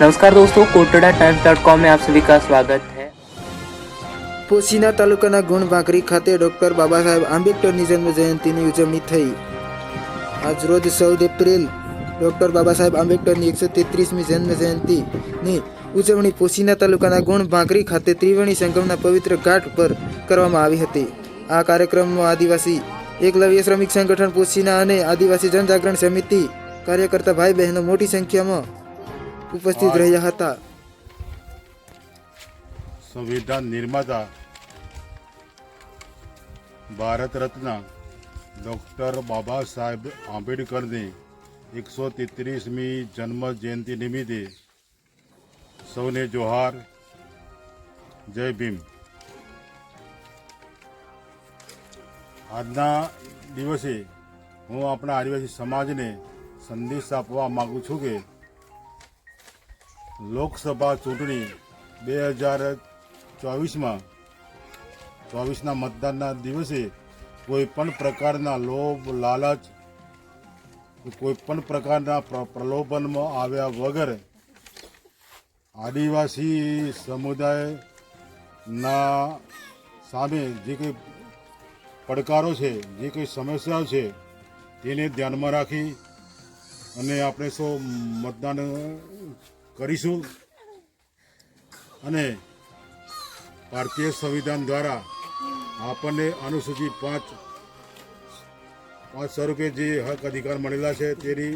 नमस्कार दोस्तों Kotra times dot com में आप सभी का स्वागत है પોશીના તાલુકાના ગુણ ભાકરી ખાતે ડોક્ટર બાબા સાહેબ આંબેડકરની જન્મ જયંતિની ઉજવણી થઈ આજ રોજ ચૌદ એપ્રિલ ડોક્ટર બાબા સાહેબ આંબેડકરની એકસો તેત્રીસમી જન્મ જયંતિની ઉજવણી પોશીના તાલુકાના ગુણ ભાકરી ખાતે ત્રિવેણી સંગમના પવિત્ર ઘાટ પર કરવામાં આવી હતી આ કાર્યક્રમમાં આદિવાસી એકલવ્ય શ્રમિક સંગઠન પોશીના અને આદિવાસી જનજાગરણ સમિતિ કાર્યકર્તા ભાઈ બહેનો મોટી સંખ્યામાં ઉપસ્થિત રહ્યા હતા. સંવિધાન નિર્માતા ભારત રત્ન ડૉક્ટર બાબા સાહેબ આંબેડકરની એકસો તેત્રીસમી જન્મ જયંતિ નિમિત્તે સૌને જોહાર. જય ભીમ. આજના દિવસે હું આપણા આદિવાસી સમાજને સંદેશ આપવા માગું છું કે લોકસભા ચૂંટણી બે હજાર ચોવીસમાં, ચોવીસના મતદાનના દિવસે કોઈ પણ પ્રકારના લોભ, લાલચ, કોઈ પણ પ્રકારના પ્ર- પ્રલોભનમાં આવ્યા વગર આદિવાસી સમુદાયના સામે જે કંઈ પડકારો છે, જે કંઈ સમસ્યાઓ છે, તેને ધ્યાનમાં રાખી અને આપણે સૌ મતદાન કરીશું. અને ભારતીય સંવિધાન દ્વારા આપણને અનુસૂચિત પાંચ પાંચ સ્વરૂપે જે હક અધિકાર મળેલા છે તેની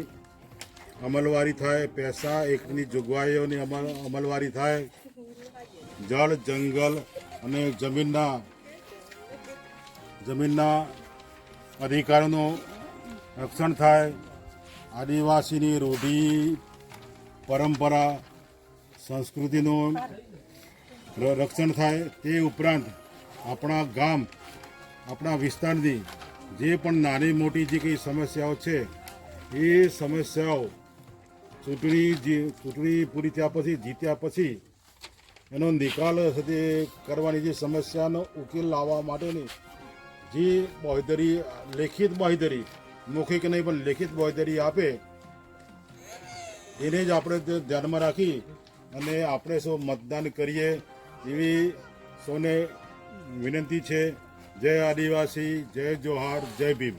અમલવારી થાય, પૈસા એકની જોગવાઈઓની અમલ, અમલવારી થાય. જળ, જંગલ અને જમીનના જમીનના અધિકારોનું રક્ષણ થાય. આદિવાસીની રૂઢી પરંપરા, સંસ્કૃતિનું રક્ષણ થાય તે ઉપરાંત આપણા ગામ, આપણા વિસ્તારની જે પણ નાની મોટી જે કંઈ સમસ્યાઓ છે, એ સમસ્યાઓ ચૂંટણી જે, ચૂંટણી પૂરી થયા પછી, જીત્યા પછી એનો નિકાલ સાથે કરવાની જે સમસ્યાનો ઉકેલ લાવવા માટેની જે બાંહેધરી, લેખિત બાંહેધરી, મૌખિક નહીં પણ લેખિત બાંહેધરી આપે એને જ આપણે ધ્યાનમાં રાખી અને આપણે સૌ મતદાન કરીએ એવી સૌને વિનંતી છે. જય આદિવાસી, જય જોહાર, જય ભીમ.